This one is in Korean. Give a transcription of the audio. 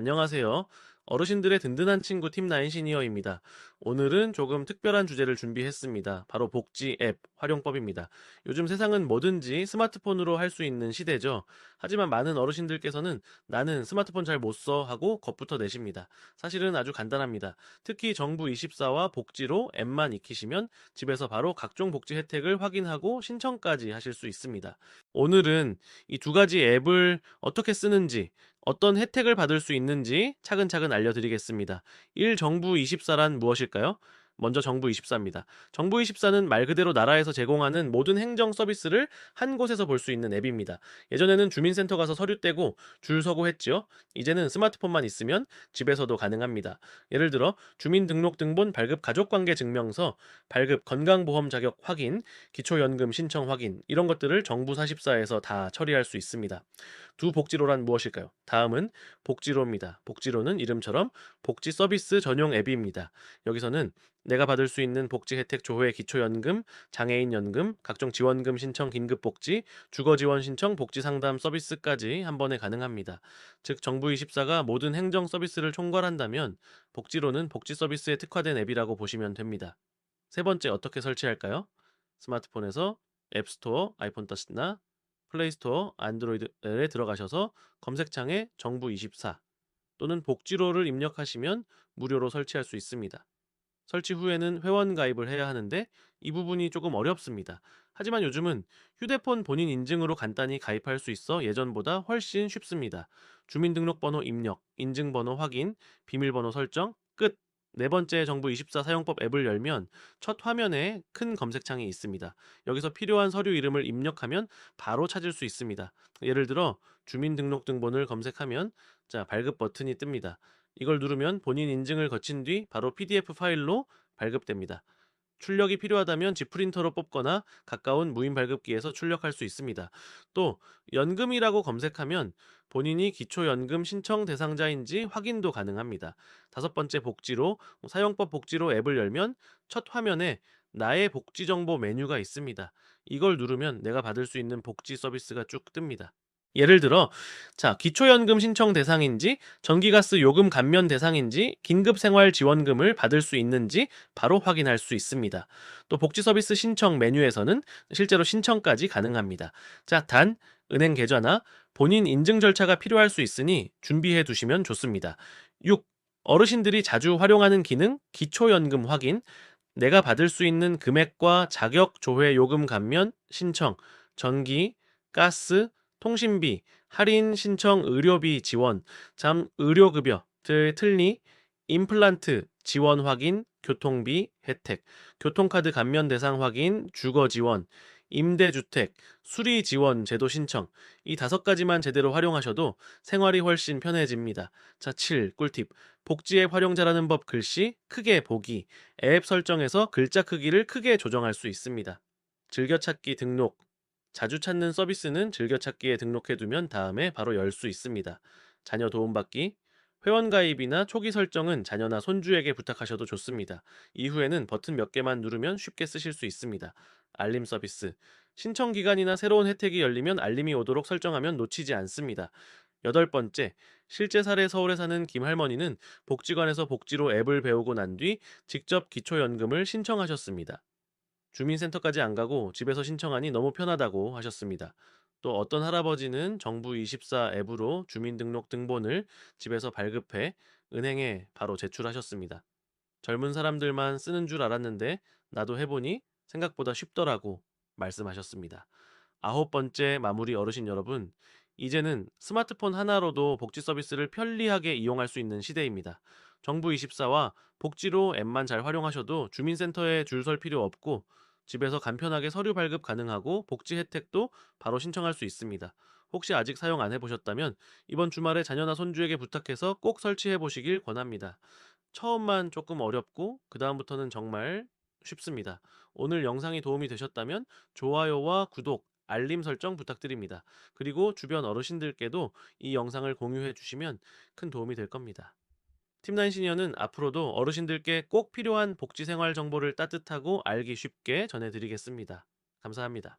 안녕하세요. 어르신들의 든든한 친구 팀9 시니어입니다. 오늘은 조금 특별한 주제를 준비했습니다. 바로 복지 앱 활용법입니다. 요즘 세상은 뭐든지 스마트폰으로 할 수 있는 시대죠. 하지만 많은 어르신들께서는 나는 스마트폰 잘 못 써 하고 겁부터 내십니다. 사실은 아주 간단합니다. 특히 정부 24와 복지로 앱만 익히시면 집에서 바로 각종 복지 혜택을 확인하고 신청까지 하실 수 있습니다. 오늘은 이 두 가지 앱을 어떻게 쓰는지 어떤 혜택을 받을 수 있는지 차근차근 알려드리겠습니다. 1. 정부 24란 무엇일까요? 먼저 정부 24입니다. 정부 24는 말 그대로 나라에서 제공하는 모든 행정 서비스를 한 곳에서 볼 수 있는 앱입니다. 예전에는 주민센터 가서 서류 떼고 줄 서고 했죠. 이제는 스마트폰만 있으면 집에서도 가능합니다. 예를 들어 주민등록등본 발급 가족관계 증명서, 발급 건강보험 자격 확인, 기초연금 신청 확인 이런 것들을 정부 44에서 다 처리할 수 있습니다. 두 복지로란 무엇일까요? 다음은 복지로입니다. 복지로는 이름처럼 복지 서비스 전용 앱입니다. 여기서는 내가 받을 수 있는 복지 혜택 조회 기초연금, 장애인 연금, 각종 지원금 신청 긴급복지, 주거 지원 신청 복지 상담 서비스까지 한 번에 가능합니다. 즉 정부 24가 모든 행정 서비스를 총괄한다면 복지로는 복지 서비스에 특화된 앱이라고 보시면 됩니다. 세 번째 어떻게 설치할까요? 스마트폰에서 앱스토어, 아이폰 터치나 플레이스토어, 안드로이드에 들어가셔서 검색창에 정부 24 또는 복지로를 입력하시면 무료로 설치할 수 있습니다. 설치 후에는 회원 가입을 해야 하는데 이 부분이 조금 어렵습니다. 하지만 요즘은 휴대폰 본인 인증으로 간단히 가입할 수 있어 예전보다 훨씬 쉽습니다. 주민등록번호 입력, 인증번호 확인, 비밀번호 설정, 끝! 네 번째 정부 24 사용법 앱을 열면 첫 화면에 큰 검색창이 있습니다. 여기서 필요한 서류 이름을 입력하면 바로 찾을 수 있습니다. 예를 들어 주민등록등본을 검색하면 자 발급 버튼이 뜹니다. 이걸 누르면 본인 인증을 거친 뒤 바로 PDF 파일로 발급됩니다. 출력이 필요하다면 집 프린터로 뽑거나 가까운 무인 발급기에서 출력할 수 있습니다. 또 연금이라고 검색하면 본인이 기초연금 신청 대상자인지 확인도 가능합니다. 다섯 번째 복지로 사용법 복지로 앱을 열면 첫 화면에 나의 복지 정보 메뉴가 있습니다. 이걸 누르면 내가 받을 수 있는 복지 서비스가 쭉 뜹니다. 예를 들어 자 기초연금 신청 대상인지 전기가스 요금 감면 대상인지 긴급생활지원금을 받을 수 있는지 바로 확인할 수 있습니다. 또 복지서비스 신청 메뉴에서는 실제로 신청까지 가능합니다. 자단 은행 계좌나 본인 인증 절차가 필요할 수 있으니 준비해 두시면 좋습니다. 6. 어르신들이 자주 활용하는 기능 기초연금 확인 내가 받을 수 있는 금액과 자격 조회 요금 감면 신청 전기 가스 통신비, 할인 신청 의료비 지원, 잠 의료급여, 들 틀니, 임플란트 지원 확인, 교통비 혜택, 교통카드 감면 대상 확인, 주거 지원, 임대주택, 수리 지원 제도 신청. 이 다섯 가지만 제대로 활용하셔도 생활이 훨씬 편해집니다. 자, 7. 꿀팁. 복지앱 활용자라는 법 글씨 크게 보기. 앱 설정에서 글자 크기를 크게 조정할 수 있습니다. 즐겨찾기 등록, 자주 찾는 서비스는 즐겨찾기에 등록해두면 다음에 바로 열 수 있습니다. 자녀 도움받기, 회원가입이나 초기 설정은 자녀나 손주에게 부탁하셔도 좋습니다. 이후에는 버튼 몇 개만 누르면 쉽게 쓰실 수 있습니다. 알림 서비스, 신청 기간이나 새로운 혜택이 열리면 알림이 오도록 설정하면 놓치지 않습니다. 여덟 번째, 실제 사례 서울에 사는 김 할머니는 복지관에서 복지로 앱을 배우고 난 뒤 직접 기초연금을 신청하셨습니다. 주민센터까지 안 가고 집에서 신청하니 너무 편하다고 하셨습니다. 또 어떤 할아버지는 정부 24 앱으로 주민등록 등본을 집에서 발급해 은행에 바로 제출하셨습니다. 젊은 사람들만 쓰는 줄 알았는데 나도 해보니 생각보다 쉽더라고 말씀하셨습니다. 아홉 번째 마무리 어르신 여러분, 이제는 스마트폰 하나로도 복지 서비스를 편리하게 이용할 수 있는 시대입니다. 정부 24와 복지로 앱만 잘 활용하셔도 주민센터에 줄 설 필요 없고 집에서 간편하게 서류 발급 가능하고 복지 혜택도 바로 신청할 수 있습니다. 혹시 아직 사용 안 해보셨다면 이번 주말에 자녀나 손주에게 부탁해서 꼭 설치해 보시길 권합니다. 처음만 조금 어렵고 그다음부터는 정말 쉽습니다. 오늘 영상이 도움이 되셨다면 좋아요와 구독, 알림 설정 부탁드립니다. 그리고 주변 어르신들께도 이 영상을 공유해 주시면 큰 도움이 될 겁니다. 팀나인 시니어는 앞으로도 어르신들께 꼭 필요한 복지 생활 정보를 따뜻하고 알기 쉽게 전해드리겠습니다. 감사합니다.